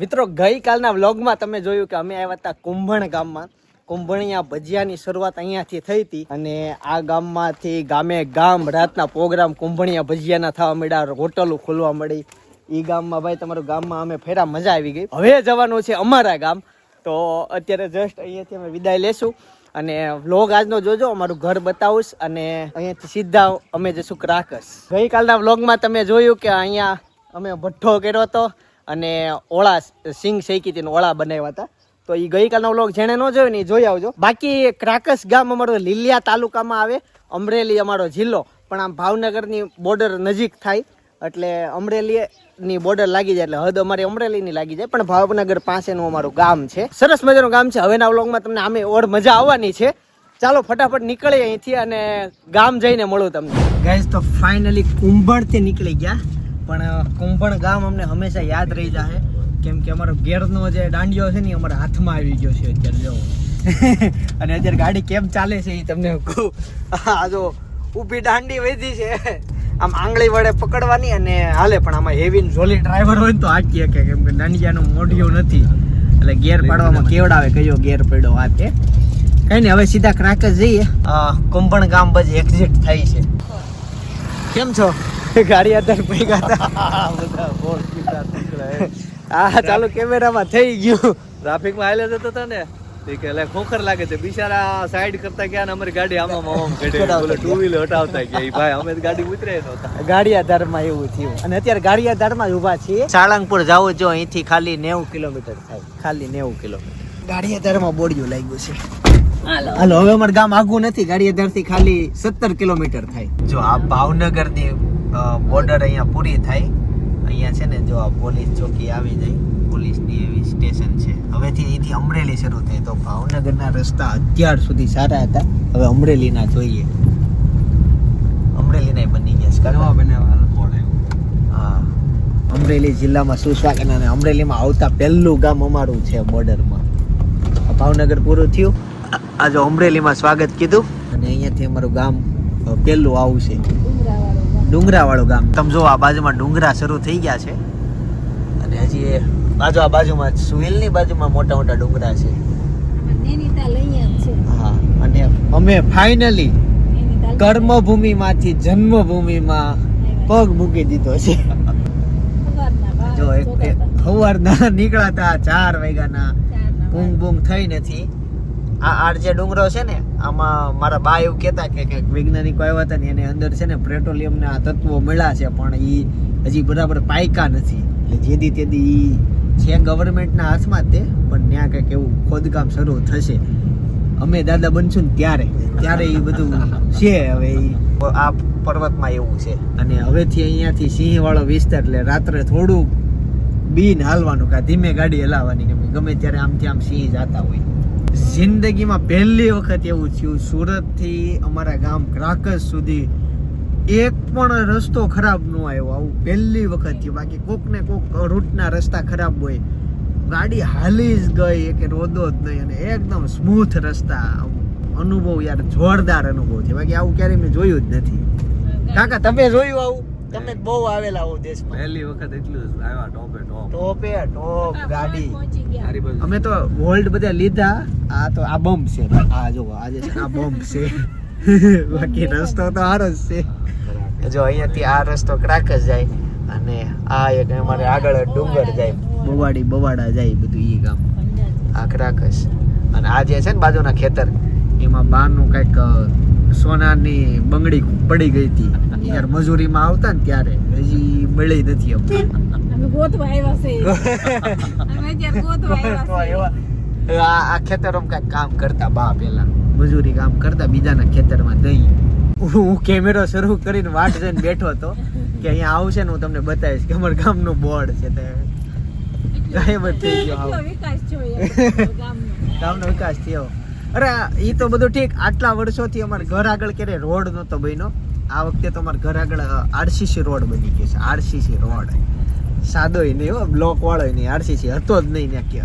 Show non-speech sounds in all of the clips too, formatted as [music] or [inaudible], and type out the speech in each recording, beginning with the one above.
મિત્રો, ગઈકાલના વ્લોગમાં તમે જોયું કે અમે આવ્યા હતા કુંભણ ગામમાં. કુંભણિયા ભજીયાની શરૂઆત અહીંયાથી થઈ હતી અને આ ગામમાંથી ગામે ગામ રાતના પ્રોગ્રામ કુંભણિયા ભજીયાના થવા મળ્યા, હોટલો ખોલવા મળી. એ ગામમાં ભાઈ તમારું ગામમાં અમે ફેરા મજા આવી ગઈ. હવે જવાનું છે અમારા ગામ. તો અત્યારે જસ્ટ અહીંયાથી અમે વિદાય લેશું અને વ્લોગ આજનો જોજો, અમારું ઘર બતાવીશ અને અહીંયાથી સીધા અમે જશું ક્રાકસ ગઈકાલના વ્લોગમાં તમે જોયું કે અહીંયા અમે ભઠ્ઠો કર્યો હતો. અને ઓળા, સિંગ શેકી તેને ઓળા બનાવ્યા હતા. તો એ ગઈકાલનો વ્લોગ જેણે ન જોયો ને એ જોઈ આવજો. બાકી ક્રાકસ ગામ અમારો લીલિયા તાલુકામાં આવે. અમરેલી અમારો જિલ્લો. પણ આમ ભાવનગરની બોર્ડર નજીક થાય. એટલે અમરેલીની બોર્ડર લાગી જાય. એટલે હદ અમારી અમરેલીની લાગી જાય. પણ ભાવનગર પાસેનું અમારું ગામ છે. સરસ મજાનું ગામ છે. હવેના વ્લોગમાં તમને આમે ઓર મજા આવવાની છે. ચાલો ફટાફટ નીકળીએ અહીંથી અને ગામ જઈને મળું તમને. ગાઈઝ તો ફાઇનલી કુંભળથી નીકળી ગયા. પણ કુંભણ ગામ અમને હંમેશા યાદ રહી જાય કેમ કે અમારો ગેરનો જે દાંડિયો છે ને અમારા હાથમાં આવી ગયો છે અત્યારે જો. [laughs] અને અત્યારે ગાડી કેમ ચાલે છે એ તમને કહું. આ જો ઊભી દાંડી વધી છે. આમ આંગળી વડે પકડવાની અને હાલે પણ આમાં હેવી જોલી ડ્રાઈવર હોય તો આટકી શકે કેમ કે દાંડિયાનું મોઢિયું નથી. એટલે ગેર પાડવામાં કેવડાવે કયો ગેર પડ્યો આ તે કઈ નહીં હવે સીધા ક્રાક જ જઈએ કુંભણ ગામ બસ એક્ઝિટ થાય છે. કેમ છો? [laughs] ગાડી અત્યારે ભેગા હતા હા [laughs] ચાલુ કેમેરામાં થઈ ગયું. ટ્રાફિકમાં હાલે જતો હતો ને. તે કે લે ખોખર લાગે છે. બિચારા સાઈડ કરતા ગયા ને અમારી ગાડી આમાં આમ કાઢે બોલે ટુ વ્હીલર હટાવતા ગયા. ભાઈ અમે ગાડી ઉતરે નહોતા. ગાડિયાધારમાં એવું થયું. અને અત્યારે ગાડિયાધારમાં જ ઊભા છીએ. સાળંગપુર જાવ જો અહીંથી ખાલી નેવું કિલોમીટર થાય. ખાલી નેવું કિલોમીટર. ગાડિયાધારમાં બોડિયું લાગ્યું છે. હાલો હવે અમારું ગામ આગું નથી. ગાડિયાધારથી ખાલી સત્તર કિલોમીટર થાય. જો આ ભાવનગર ભાવનગરની બોર્ડર અહીંયા પૂરી થાય. અહીંયા છે ને જો આ પોલીસ ચોકી આવી જાય પોલીસની એવી સ્ટેશન છે. હવેથી અહીંથી અમરેલી શરૂ થાય. તો ભાવનગરના રસ્તા અત્યાર સુધી સારા હતા. હવે અમરેલીના જોઈએ. અમરેલીના બની ગયા છે. નવા બનાવવા હા. અમરેલી જિલ્લામાં સુસ્વાગન અને અમરેલીમાં આવતા પહેલું ગામ અમારું છે બોર્ડરમાં ભાવનગર પૂરું થયું. આ- આ અમરેલીમાં સ્વાગત કીધું. અને અહીંયાથી અમારું ગામ પહેલું આવું છે ડુંગરા વાળું ગામ. તમે જો આ બાજુમાં ડુંગરા શરૂ થઈ ગયા છે અને હજી એ બાજુ આ બાજુમાં સુહેલની બાજુમાં મોટા મોટા ડુંગરા છે. હા અને અમે ફાઇનલી કર્મભૂમિમાંથી જન્મભૂમિમાં પગ મૂકી દીધો છે. જો એક એક સવારના [laughs] નીકળાતા ચાર વાગ્યાના બૂંગ બૂંગ થઈ નથી. આ આર જે ડુંગરો છે ને, આમાં મારા બા એવું કહેતા કે કંઈક વૈજ્ઞાનિકો આવ્યા હતા ને, એની અંદર છે ને પેટ્રોલિયમના તત્વો મળ્યા છે, પણ એ હજી બરાબર પાયકા નથી. એટલે જેદી તેદી છે ગવર્મેન્ટના હાથમાં જ તે, પણ ત્યાં કંઈક એવું ખોદકામ શરૂ થશે. અમે દાદા બનશું ને ત્યારે. ત્યારે એ બધું છે હવે એ આ પર્વતમાં એવું છે. અને હવેથી અહીંયાથી સિંહવાળો વિસ્તાર, એટલે રાત્રે થોડુંક બીન હાલવાનું કાં ધીમે ગાડી હલાવવાની ગમે ત્યારે આમથી આમ સિંહ જતા હોય. જિંદગીમાં પહેલી વખત એવું થયું. સુરતથી અમારા ગામ ક્રાકસ સુધી એક પણ રસ્તો ખરાબ ન આવ્યો. આવું પહેલી વખત થયું. બાકી કોક ને કોક રૂટના રસ્તા ખરાબ હોય. ગાડી હાલી જ ગઈ. કે રોદો જ નહીં અને એકદમ સ્મૂથ રસ્તા. અનુભવ યાર જોરદાર અનુભવ છે. બાકી આવું ક્યારેય મેં જોયું જ નથી. કાકા, તમે જોયું આવું? તમે બહુ આવેલા આવો દેશમાં. પહેલી વખત એટલું જ આવ્યા ટોપે ટોપ. ટોપે ટોપ ગાડી. અમે તો વોલ્ટ બધા લીધા આ તો આ બમ્પ છે. આ જો આ જે છે ને આ બમ્પ છે. [laughs] બાકી રસ્તો તો હારો જ છે. જો અહીંયાથી આ રસ્તો ક્રાકસ જાય અને આ એક અમારે આગળ ડુંગર જાય. બવાડી બવાડા જાય બધું ઈ ગામ. આ ક્રાકસ અને આ જે છે ને બાજુના ખેતર એમાં બાનું કંઈક સોનાની બંગડી પડી ગઈ હતી. યાર મજૂરીમાં આવતા ને ત્યારે હજી મળી નથી અમને. ગોતવા [laughs] આવ્યા આ આ ખેતરોમાં કઈ કામ કરતા બા પેલા. મજૂરી કામ કરતા બીજાના ખેતરમાં દઈ. હું કેમેરો શરૂ કરીને વાટ જઈને બેઠો હતો કે અહીંયા આવશે ને હું તમને બતાવીશ કે અમારા ગામનું બોર્ડ છે તે. ગાયબ જ થઈ ગયો [laughs] ગામનો. વિકાસ થયો. અરે એ તો બધું ઠીક. આટલા વર્ષોથી અમારા ઘર આગળ ક્યારે રોડ નહોતો બન્યો. આ વખતે તો અમારા ઘર આગળ આરસીસી રોડ બની ગયો છે આરસીસી રોડ. સાદોય નહીં હો બ્લોક વાળો નહીં આરસીસી હતો જ નહીં ને કે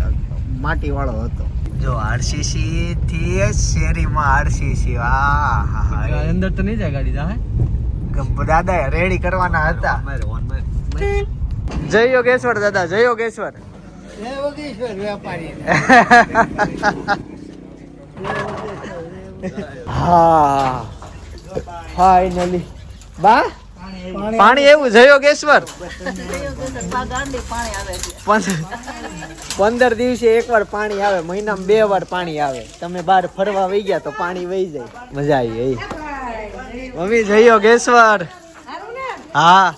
માટી વાળો હતો. જો આરસીસી થી શેરીમાં આરસીસી આ હા અંદર તો નહીં જાય ગાડી જા હે? દાદા રેડી કરવાના હતા. મારે ઓન મારે જય યોગેશ્વર દાદા જય યોગેશ્વર. [laughs] હા. ફાઇનલી બા? પાણી એવું જયો કેશ્વર. પંદર દિવસે એકવાર પાણી આવે મહિનામાં બે વાર પાણી આવે. તમે બહાર ફરવા વહી ગયા તો પાણી વહી જાય. મજા આવી ગઈ. મમ્મી જયો કેશ્વર. હા.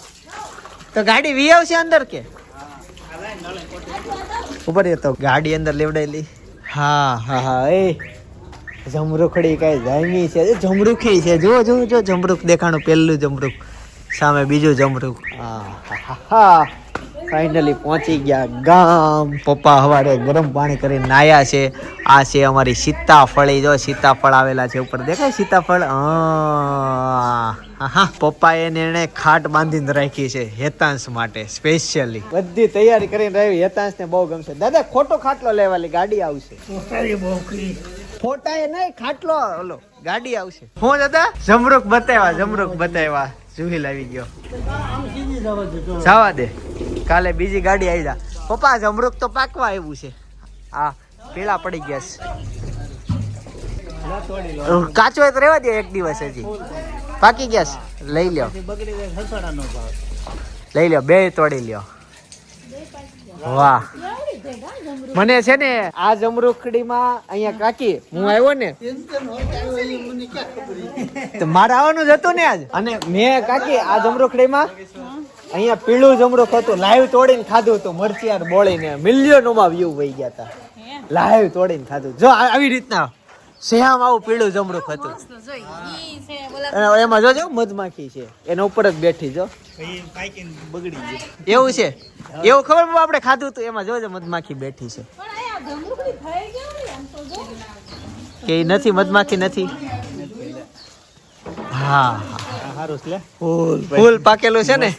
તો ગાડી વી આવશે અંદર કે? ઉપર એ તો ગાડી અંદર લેવડાયેલી હા હા હા એ. જમરૂખડી કઈ જામી છે? એ જમરૂખી છે. જો જો જો જમરૂખ દેખાણું પહેલું જમરૂખ. સામે બીજું જમરૂખ. હા હા હા ફાઇનલી પહોંચી ગયા ગામ. પપ્પા હવારે ગરમ પાણી કરીને નાયા છે. આ છે અમારી સીતાફળી. જો સીતાફળ આવેલા છે ઉપર. દેખાય સીતાફળ? હા હા પપ્પાએ એને ખાટ બાંધીને રાખી છે હેતાંશ માટે સ્પેશિયલી બધી તૈયારી કરીને રહી હેતાંશ ને બહુ ગમશે. દાદા ખોટો ખાટલો લેવાલી ગાડી આવશે. ફોટા એ નહીં, ખાટલો. ઓલો, ગાડી આવશે. હું દાદા? જમરૂક બતાવ્યા જમરૂક બતાવ્યા. જુહિલ આવી ગયો. જવા દે. કાલે બીજી ગાડી આવી જા પપ્પા, જમરૂક તો પાકવા આવ્યું છે. આ પીળા પડી ગયા છે. કાચો હોય તો રહેવા દે એક દિવસ હજી. પાકી ગયા લઈ લ્યો. લઈ લ્યો, બે તોડી લ્યો. વાહ. મને છે ને આ જમરૂખડીમાં અહીંયા કાકી, હું આવ્યો ને મારે આવવાનું જ હતું ને આજ. અને મેં કાકી આ જમરૂખડીમાં અહીંયા પીળું જમરૂખ હતું, લાઈવ તોડીને ખાધું હતું મરચિયાર બોળીને. મિલિયનોમાં વ્યૂ વહી ગયા હતા. લાઈવ તોડીને ખાધું. જો આવી રીતના. શ્યામ આવું પીળું જમડું હતું અને એમાં જોજો મધમાખી છે. એના ઉપર જ બેઠી જો. બગડી એવું છે? એવું ખબર આપણે ખાધું હતું? એમાં જોજો મધમાખી બેઠી છે. કે નથી મધમાખી નથી. હા હા. ફૂલ. ફૂલ પાકેલું છે ને?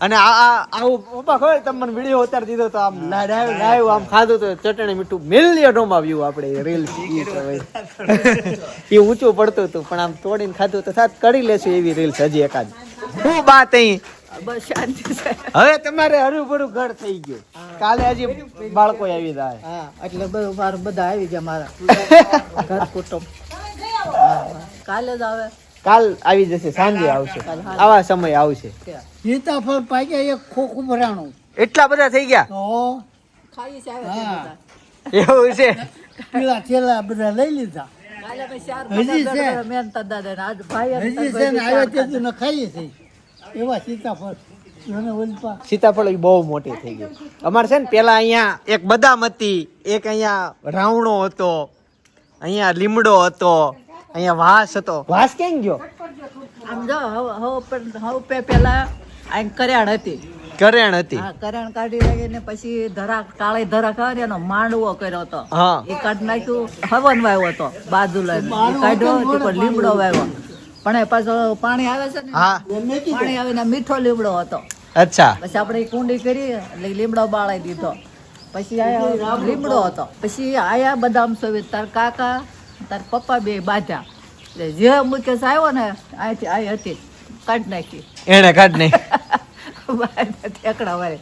અને આ આ આવું પપ્પા ખબર તમને વીડિયો ઉતાર દીધો તો આમ લાઈવ લાઈવ આમ ખાધું તો ચટણી મીઠું મિલિયનોમાં વ્યૂ આપણે રીલ એ ઊંચું પડતું હતું પણ આમ તોડીને ખાધું તો સાત કરી લેશું એવી રીલ્સ હજી એકાદ. હું બાત અહીં? બસ શાંતિ છે. હવે તમારે હરું ઘર થઈ ગયું. કાલે હજી બાળકો આવી જાય હા એટલે બધું મારું બધા આવી ગયા મારા. [laughs] ઘર કુટુંબ. કાલે જ આવે. કાલ આવી જશે સાંજે આવશે. આવા સમય આવશે. સીતાફળ પાક્યા એક ખોખું ભરાણું. એટલા બધા થઈ ગયા. એવું છે? પેલા થેલા બધા લઈ લીધા. કાલે હજી છે. છે ને આવ્યા તેથી ખાઈએ એવા સીતાફળ. સીતાફળ બહુ મોટી થઈ ગઈ. અમારે છે ને પેલા અહીંયા એક બદામ હતી એક અહીંયા રાવણો હતો અહીંયા લીમડો હતો અહીંયા વાસ હતો. વાસ કેમ ગયો? આમ જો હવે હવે પે- પેલા આ કર્યાણ હતી. કરેણ હતી. હા કરિયાણ કાઢી રાખીને પછી ધરા કાળે ધરા ખાવા એનો માંડવો કર્યો હતો. હા. એ કાઢી નાખ્યું હવન વાવ્યો હતો બાજુ લઈને કાઢ્યો લીમડો વાવ્યો પણ એ પાછો પાણી આવે છે ને હા. પાણી આવીને મીઠો લીમડો હતો. અચ્છા. પછી આપણે કુંડી કરી એટલે લીમડો બાળાઈ દીધો. પછી આયા લીમડો હતો. પછી આયા બદામ સોવી તાર કાકા તાર પપ્પા બે બાધા. એટલે જે મુકેશ આવ્યો ને અહીંથી આવી હતી. કાઢ નાખી. એને કાઢ નહીં ઠેકડા વાળી.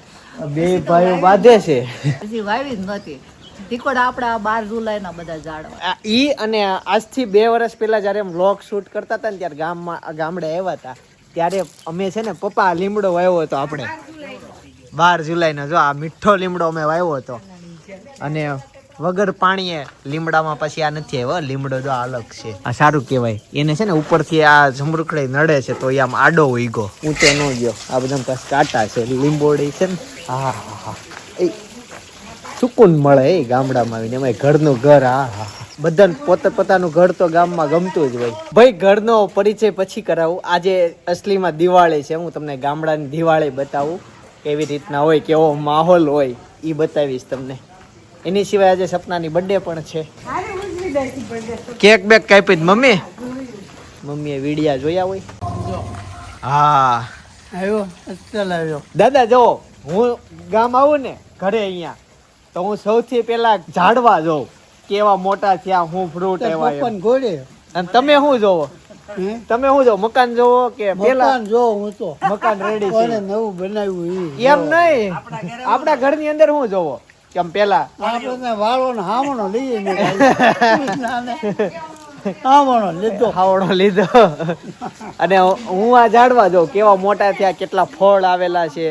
બે ભાઈઓ બાંધે છે. પછી વાવી જ નહોતી. તીકોડ આપણા બાર જુલાઈના બધા ઝાડવા. આ ઈ અને આજથી બે વર્ષ પહેલા જ્યારે વ્લોગ શૂટ કરતા હતા ને ત્યારે ગામમાં ગામડે આવ્યા હતા ત્યારે અમે છે ને પપ્પા લીમડો વાવ્યો હતો આપણે. બાર જુલાઈનો જો આ મીઠો લીમડો અમે વાવ્યો હતો. અને વગર પાણીએ લીમડામાં પછી આ નથી આવ્યો. લીમડો જો અલગ છે. આ સારું કહેવાય. એને છે ને ઉપરથી આ જમરૂખડી નડે છે તો એ આમ આડો ઉઈગો. ઊંચો ન ગયો. આ બધા પાસે કાંટા છે. લીંબોડી છે ને. હા હા હા. એ સુકૂન મળે એ ગામડામાં આવીને. એમાં ઘરનું ઘર, હા હા બધાને પોતે પોતાનું ઘર તો ગામમાં ગમતું જ હોય. ભાઈ, ઘરનો પરિચય પછી કરાવું. આજે અસલીમાં દિવાળી છે. હું તમને ગામડાની દિવાળી બતાવું. કેવી રીતના હોય, કેવો માહોલ હોય એ બતાવીશ તમને. એની સિવાય આજે સપનાની બર્થડે પણ છે. કેક બેક કાપી મમ્મી. મમ્મીએ વિડિયા જોયા હોય. હા. આવ્યો અસ્તલ આવ્યો. દાદા જો હું ગામ આવું ને ઘરે અહીંયા તો હું સૌથી પહેલા ઝાડવા જોઉં. કેવા મોટા થયા હું ફ્રૂટ આવ્યા. ઘોડે. અને તમે શું જોવો? તમે શું જોવો? મકાન જોવો કે પેલા? મકાન જો હું તો. મકાન રેડી છે. નવું બનાવ્યું ઈ? એમ નહીં. આપણા ઘરની અંદર શું જોવો? કેમ પેલા. આપણે વાળો ને હામણો લઈએ ને [laughs] હામણો લીધો. ખાવડો લીધો. અને હું આ ઝાડવા જો કેવા મોટા થયા કેટલા ફળ આવેલા છે.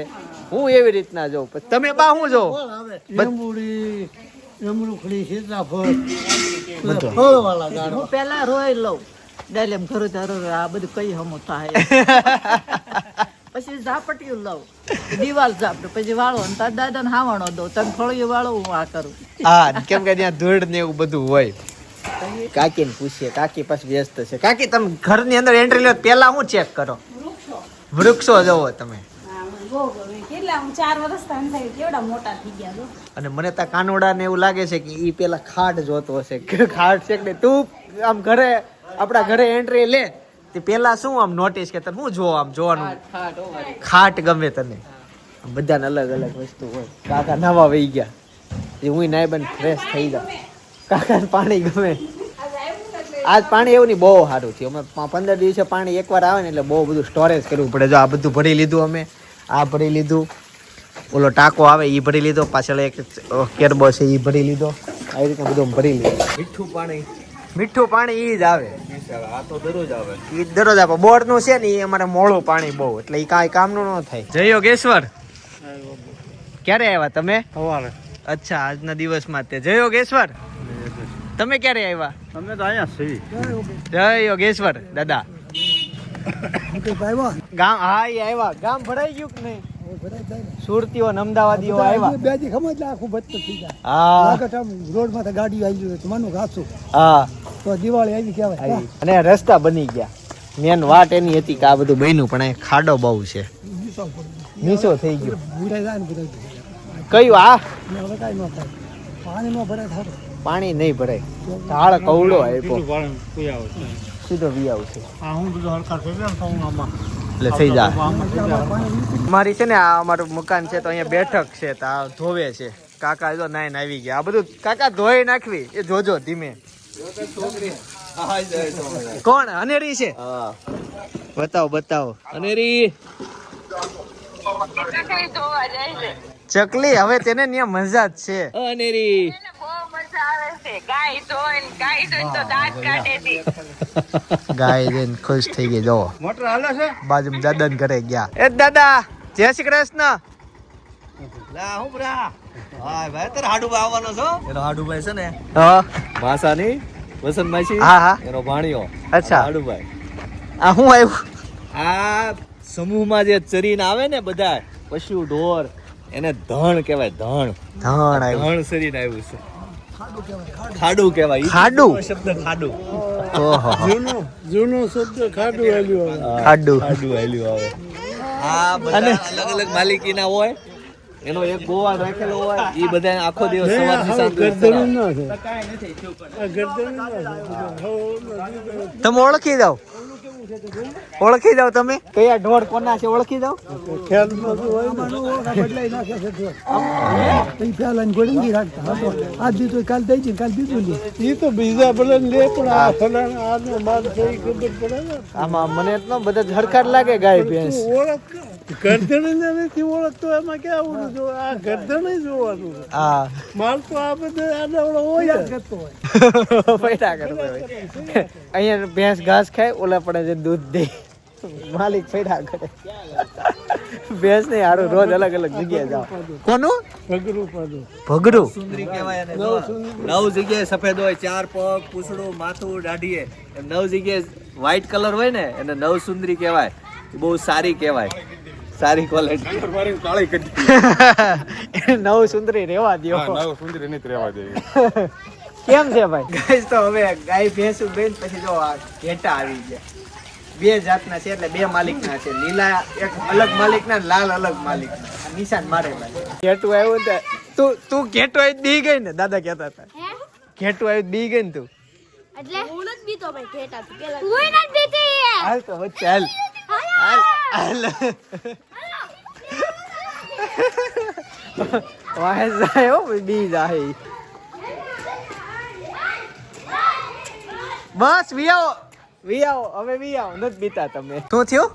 હું એવી રીતના જોઉં. તમે બા હું જો લીંબુડી લીંબુડી સીતાફળ ફળ. વાળા ઝાડ હું પેલા રોઈ લઉં. ડાયલેમ ઘરે ધારો આ બધું કઈ હમો થાય. [laughs] પછી ઝાપટિયું લઉં. દિવાલ ઝાપટે. પછી વાળો ને તાર દાદા ને હાવણો દઉં. તને ફળિયું વાળો હું આ કરું. હા કેમ કે ત્યાં ધૂળ ને એવું બધું હોય. કાકીને પૂછીએ કાકી પાછી વ્યસ્ત છે. કાકી તમે ઘરની અંદર એન્ટ્રી લો પેલા હું ચેક કરો? વૃક્ષો. જોવો તમે. મને બહુ ગમે. કેટલા? હું ચાર વર્ષ થાય થાય કેવડા મોટા થઈ ગયા છો અને મને ત્યાં કાનોડા ને એવું લાગે છે કે ઈ પેલા ખાટ જોતો હશે. કે ખાટ છે કે તું આમ ઘરે આપણા ઘરે એન્ટ્રી લે. તે પેલા શું આમ નોટિસ કે તને શું જોવો આમ જોવાનું? ખાટ ગમે તને. આમ બધાને અલગ અલગ વસ્તુ હોય. કાકા નવા વહી ગયા. જે હું નાયબન ફ્રેશ થઈ જાઉં. કાકાને પાણી ગમે. આજ પાણી એવું નહીં બહુ સારું થયું. અમે પંદર દિવસે પાણી એકવાર આવે ને એટલે બહુ બધું સ્ટોરેજ કરવું પડે. જો આ બધું ભરી લીધું અમે. આ ભરી લીધું. ઓલો ટાંકો આવે એ ભરી લીધો. પાછળ એક કેરબો છે એ ભરી લીધો. આવી રીતે બધું ભરી લીધું. મીઠું પાણી. મીઠું પાણી એ જ આવે. આ તો દરરોજ આવે. એ દરરોજ આપે બોરનું છે ને એ અમારે મોળું પાણી બહુ. એટલે એ કાંઈ કામનું ન થાય. જય યોગેશ્વર. ક્યારે આવ્યા તમે? સવારે. અચ્છા આજના દિવસમાં તે. જય યોગેશ્વર. તમે ક્યારે આવ્યા? અમે તો અહીંયા છીએ. જય યોગેશ્વર દાદા. ગામ હા એ આવ્યા. ગામ ભરાઈ ગયું કે નહીં? સુરતીઓ ને અમદાવાદીઓ આવ્યા. બે દી એટલે આખું બચત થઈ જાય. હા. આમ રોડમાં ગાડી આવી ગયું તમારું ઘાસું હા. તો દિવાળી આવી કહેવાય અને રસ્તા બની ગયા. મેન વાટ એની હતી કે આ બધું બન્યું પણ અહીં ખાડો બહુ છે. નીચો થઈ ગયો. કયું આ? પાણી નહીં ભરાય. ઢાળ કવડો આપ્યો. સીધો વી આવશે આ હું બધું હરખા થઈ ગયા ને તો હું આમાં એટલે થઈ જાય મારી છે ને આ અમારું મકાન છે તો અહીંયા બેઠક છે તો આ ધોવે છે. કાકા જો નાઈ આવી ગયા. આ બધું કાકા ધોઈ નાખવી. એ જોજો ધીમે. કોણ? અનેરી છે? બતાવો બતાવો. અનેરી. ચકલી હવે તેને ત્યાં મજા જ છે. અનેરી. ગાય જઈને ખુશ થઈ ગઈ જો મોટર હાલે છે? બાજુ દાદા ઘરે ગયા. એ દાદા જય શ્રી કૃષ્ણ. લા હું બરા હા ભાઈ તારે હાડુભાઈ આવવાનો છો? એનો હાડુભાઈ છે ને. હા. માસાની વસંત માસી હા, હા. એનો ભાણિયો અચ્છા. હાડુભાઈ. આ હું આવ્યું? આ સમૂહમાં જે ચરીને આવે ને બધા પશુ ઢોર એને ધણ કહેવાય ધણ. ધણ આવ્યું. ધણ સરીને આવ્યું છે. ખાડું કહેવાય. ખાડું? શબ્દ ખાડું. ઓહો. જૂનો જૂનો શબ્દ ખાડું ખાડું. ખાડું આવે. આ બધા અલગ અલગ માલિકીના હોય. એનો એક ગોવાળ રાખેલો હોય એ બધા આખો દિવસ સવારથી સાંજ તમે ઓળખી જાઓ. ઓળખી જાઓ તમે. કયા ઢોળ કોના છે ઓળખી તો આજ કાલ દઈ છે કાલ બીજું લે એ તો બીજા ભલે લે પણ આ ફલાણા આનો માલ છે ખબર પડે આમાં મને એટલો બધા ઝડકાર લાગે ગાય ભેંસ. ઓળખ ગરદણ નથી ઓળખતો એમાં ક્યાં ઓળખ જો આ ગરદણ જોવાનું. છે. હા. માલ તો આ બધે આડાવડો હોય જ. કરતો હોય. પૈસા કરતો હોય. અહીંયા ભેંસ ઘાસ ખાય ઓલા પડે છે દૂધ દે. માલિક ફેડા કરે. ભેંસ ને હારું રોજ અલગ અલગ જગ્યાએ જાવ કોનું? ભગરું પાડું ભગરું. સુંદરી કહેવાય એને નવ જગ્યાએ સફેદ હોય ચાર પગ પૂછડું માથું દાઢીએ. એમ નવ જગ્યાએ વ્હાઈટ કલર હોય ને એને નવ સુંદરી કહેવાય. બહુ સારી કહેવાય. સારી ક્વોલિટી નવ સુંદરી રેવા દો નવ સુંદરી નહીં રેવા દેવી કેમ છે ભાઈ? ગાય તો હવે ગાય ભેંસ બેન પછી જો આ ઘેટા આવી ગયા. બે જાતના છે એટલે બે માલિકના છે. લીલા એક અલગ માલિકના ને લાલ અલગ માલિકના. નિશાન મારે ઘેટું આવ્યું ને તું તું ઘેટું આવી બી ગઈ ને? દાદા કહેતા હતા. ઘેટું આવી બી ગઈ ને તું? એટલે? હું નથી બીતો ભાઈ ઘેટા પેલા હું નથી બીતી હાલ તો હાલ. વાહે જાય હો, બી જાય બસ, વી આવો. વી આવો, હવે નથી બીતા તમે. શું થયું?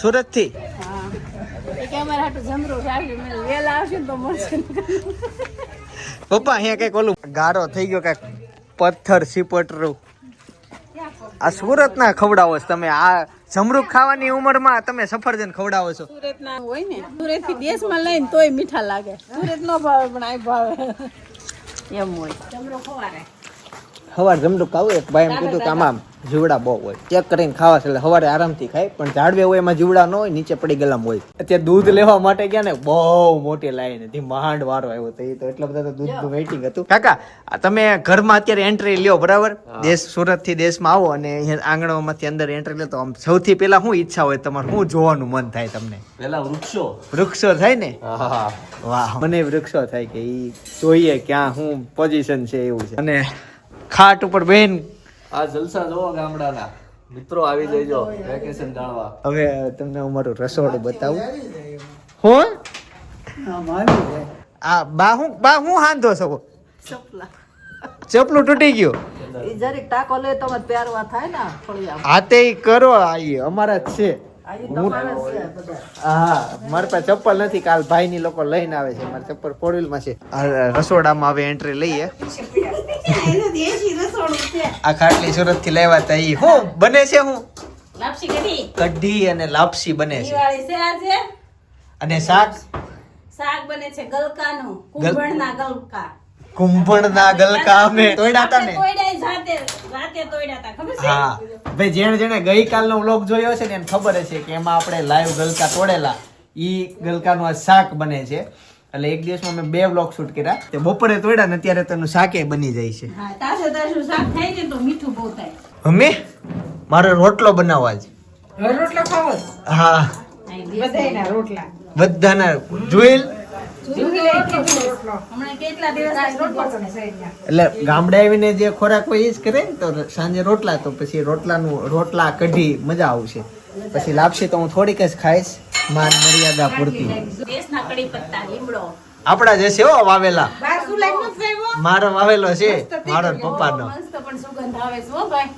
સુરતથી પપ્પા, અહીંયા કંઈક ઓલું ગારો થઈ ગયો, કંઈક પથ્થર, સીપટરું. આ સુરત ના ખવડાવો છો તમે. આ જમરૂક ખાવાની ઉંમરમાં તમે સફરજન ખવડાવો છો. સુરત ના હોય ને સુરતથી દેશમાં લઈને તોય મીઠા લાગે. સુરત નો ભાવે પણ આ ભાવે. એમ હોય. જમરૂક ખવારે. સવાર જમડું ખાવું એક ભાઈ એમ કીધું કે આમાં જીવડા બહુ હોય. ચેક કરીને ખાવા છે એટલે સવારે આરામથી ખાય પણ ઝાડવે હોય એમાં જીવડા ન હોય નીચે પડી ગયેલા હોય. અત્યારે દૂધ લેવા માટે ગયા ને બહુ મોટી લાઈન હતી માંડ વારો આવ્યો તો એ તો એટલા બધા તો દૂધનું વેઇટિંગ હતું. કાકા તમે ઘરમાં અત્યારે એન્ટ્રી લ્યો બરાબર? દેશ સુરતથી દેશમાં આવો અને અહીંયા આંગણામાંથી અંદર એન્ટ્રી લે તો આમ સૌથી પહેલા શું ઈચ્છા હોય તમારે? શું જોવાનું મન થાય તમને? પેલા વૃક્ષો. વૃક્ષો થાય ને? વાહ મને વૃક્ષો થાય કે એ જોઈએ ક્યાં શું પોઝિશન છે એવું છે. અને ખાટ ઉપર બેન આ જલસા જોવો ગામડાના. મિત્રો આવી જજો વેકેશન ગાળવા હવે તમને હું મારું રસોડું બતાવું. હો? આ બા હું બા હું હાંધો છો? ચપલા. ચપલું તૂટી ગયું. એ જરીક ટાકો લે તો પહેરવા થાય ને ફળિયા હાથે કરો આઈ અમારા જ છે. આ ઈ તમારે જ છે બધા. હા મારી પાસે ચપ્પલ નથી કાલ ભાઈ ની લોકો લઈને આવે છે. મારા ચપ્પલ ફોરમાં છે. રસોડામાં હવે એન્ટ્રી લઈએ. આ ખાટલી સુરતથી લેવા તા ઈ. હું? બને છે હું? લાપસી કઢી. કઢી અને લાપસી બને છે. દિવાળી છે આજે. અને શાક? શાક બને છે ગલકાનું. કુંભળના ગલકા. કુંભણના ગલકા અમે તોડ્યા ને? તોડ્યા જાતે રાતે તોડ્યા ખબર છે? હા. ભાઈ જેણે જેણે ગઈકાલનો વ્લોગ જોયો છે ને એને ખબર હશે કે એમાં આપણે લાઈવ ગલકા તોડેલા. ઈ ગલકાનું આ શાક બને છે. એટલે એક દિવસમાં મેં બે વ્લોગ શૂટ કર્યા. તે બપોરે તોડ્યા ને અત્યારે તેનું શાકે બની જાય છે. હા તાજે તાજું શાક થાય ને તો મીઠું બહુ થાય. અમે મારો રોટલો બનાવવા જ રોટલો ખાવો હા. બધાના રોટલા. બધાના રોટલો. એટલે ગામડે આવીને જે ખોરાક હોય એ જ કરે ને તો સાંજે રોટલા તો પછી રોટલાનું રોટલા કઢી મજા આવશે. પછી લાપસી તો હું થોડીક જ ખાઈશ. માન મર્યાદા પૂરતી આપણા જે છે હો વાવેલા મારો વાવેલો છે મારો પપ્પા પપ્પાનો. મસ્ત પણ સુગંધ આવે છે હો ભાઈ.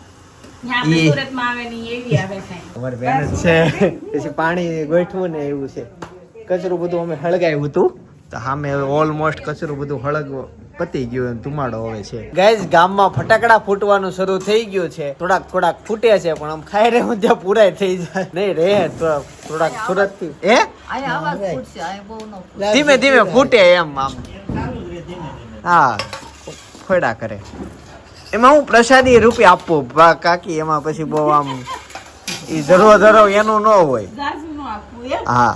ત્યાં આપણે ઈ. સુરતમાં આવે ને એવી આવે છે અમારી મહેનત છે. પછી પાણી ગોઠવું ને એવું છે. કચરું બધું અમે હળગાવ્યું હતું. તો સામે ઓલમોસ્ટ કચરું બધું હળગવું પતી ગયું ધુમાડો હવે છે. ગાઈઝ ગામમાં ફટાકડા ફૂટવાનું શરૂ થઈ ગયું છે. થોડાક થોડાક ફૂટે છે પણ આમ ખાઈ રે ત્યાં પૂરાય થઈ જાય. નહીં રે થોડાક થોડાક સુરતથી ફૂટે. ધીમે ધીમે ફૂટે એમ આમ. હા ખોડા કરે. એમાં હું પ્રસાદી રૂપે આપું. કાકી એમાં પછી બહુ આમ એ જરો ધરો એનું ન હોય. હા.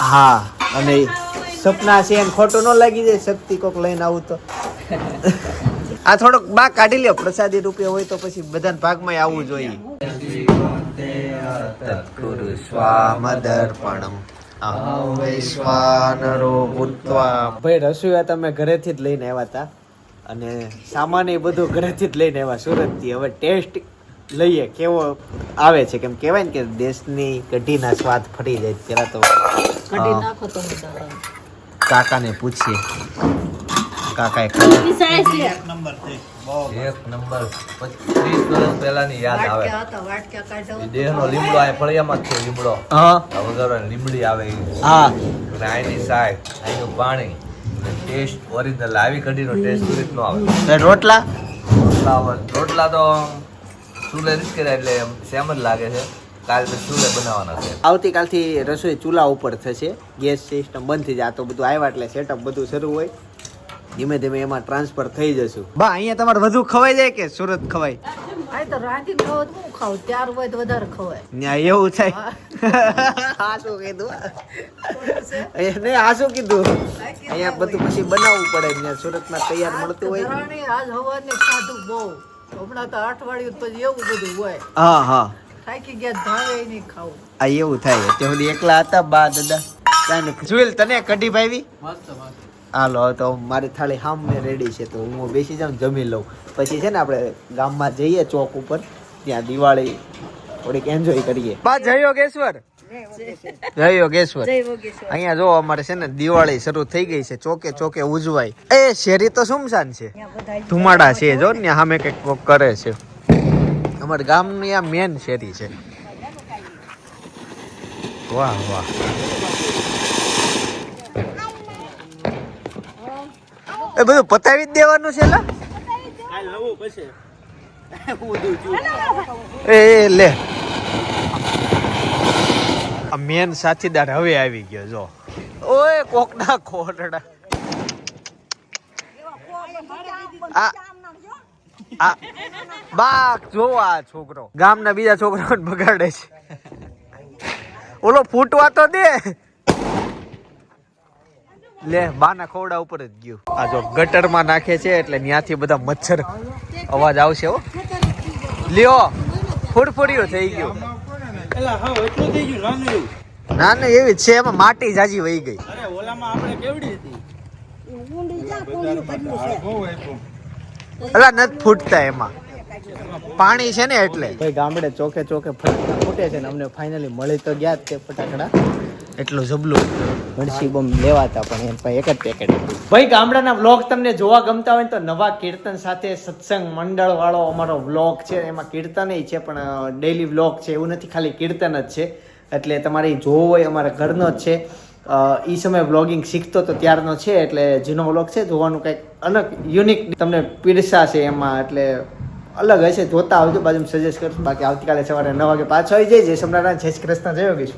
હા અને સપના છે એમ ખોટું ન લાગી જાય શક્તિ કોક લઈને આવું તો. [laughs] આ થોડોક બા કાઢી લ્યો પ્રસાદી રૂપે હોય તો પછી બધાના ભાગમાં આવવું જોઈએ. ભાઈ રસોઈયા તમે ઘરેથી જ લઈને આવ્યા હતા અને સામાન એ બધું ઘરેથી જ લઈને આવ્યા સુરતથી. હવે ટેસ્ટ લઈએ કેવો આવે છે? કેમ કહેવાય ને કે દેશની કઢીના સ્વાદ ફરી જાય ત્યારે તો કઢી નાખો તો. કાકાને પૂછીએ. કાકાએ એક નંબર ત્રીસ વર્ષ પહેલાની યાદ આવે. દેહનો લીમડો આ ફળિયામાં જ છે લીમડો. હા. વગર લીમડી આવે હા. અને આની સાય આનું પાણી. Taste original. આવી કઢીનો ટેસ્ટ સુરતનો આવે. રોટલા? રોટલા રોટલા તો ચૂલે નથી કર્યા એટલે એમ સેમ જ લાગે છે. કાલ ચૂલે બનાવવાના છે. આવતીકાલથી રસોઈ ચૂલા ઉપર થશે. ગેસ સિસ્ટમ બંધ થઈ જાય આ તો બધું આવ્યા એટલે સેટઅપ બધું શરૂ હોય. ધીમે ધીમે એમાં ટ્રાન્સફર થઈ જશું. બા અહીંયા તમારે વધુ ખવાઈ જાય કે સુરત ખવાય તો રાંધીને ખાવ તો હું ખાવ? ત્યાર હોય તો વધારે ખવાય. ન્યા એવું થાય. શું કીધું. અહીંયા નહીં આ શું કીધું. અહીંયા બધું પછી બનાવવું પડે ત્યાં સુરતમાં તૈયાર મળતું હોય. આજ હવારને ખાધું બહુ. હમણાં તો અઠવાડિયું પછી એવું બધું હોય. હા હા. થાકી ગયા ભાવે નહીં ખાવું. આ એવું થાય તે સુધી એકલા હતા બા દાદા. કાંઈ નહીં જોયેલ તને કઢી ભાવી હાલો તો મારી થાળી સામે રેડી છે તો હું બેસી જાઉં જમી લઉં. પછી છે ને આપણે ગામમાં જઈએ ચોક ઉપર ત્યાં દિવાળી થોડીક એન્જોય કરીએ. બા જય યોગેશ્વર. જય યોગેશ્વર. અહીંયા જો અમારે છે ને દિવાળી શરૂ થઈ ગઈ છે ચોકે ચોકે ઉજવાય. એ શેરી તો સુમસાન છે. ધુમાડા છે જો ને સામે કંઈક કોક કરે છે. અમારા ગામની આ મેન શેરી છે. વાહ વાહ. એ બધું પતાવી જ દેવાનું છે લા? એ એ, લે. આ મેન સાથીદાર હવે આવી ગયો જો. ઓય કોકના ખોટડા આ આ બાક જો આ છોકરો. ગામના બીજા છોકરાઓને બગાડે છે. ઓલો ફૂટવા તો દે. લે બાના ખોડા ઉપર જ ગયું. આ જો ગટરમાં નાખે છે એટલે ત્યાંથી બધા મચ્છર અવાજ આવશે હો. લ્યો ફૂડફૂડિયું થઈ ગયું. ના ના એવી. જ છે એમાં માટી જાજી વહી ગઈ. અલા નથી ફૂટતા એમાં. પાણી છે ને એટલે. ભાઈ ગામડે ચોકે ચોકે ફટાકડા ફૂટે છે ને અમને ફાઇનલી મળી તો ગયા તે ફટાકડા. એટલું જબલું. મણસી બમ લેવાતા પણ એમ ભાઈ એક જ પેકેટ ભાઈ ગામડાના વ્લોગ તમને જોવા ગમતા હોય તો નવા કીર્તન સાથે સત્સંગ મંડળ વાળો અમારો વ્લોગ છે. એમાં કીર્તન છે પણ ડેઈલી વ્લોગ છે. એવું નથી ખાલી કીર્તન જ છે. એટલે તમારે જોવો હોય અમારા ઘરનો જ છે. એ સમયે વ્લોગિંગ શીખતો તો ત્યારનો છે, એટલે જૂનો વ્લોગ છે, જોવાનું કંઈક અલગ યુનિક તમને પીરસાશે એમાં, એટલે અલગ હશે, જોતા આવજો. બાજુ સજેસ્ટ કરશું. બાકી આવતીકાલે સવારે નવ વાગે પાછો આવી જાય જય સમરારાયણ જય શ્રી કૃષ્ણ. જય યોગેશ્વર.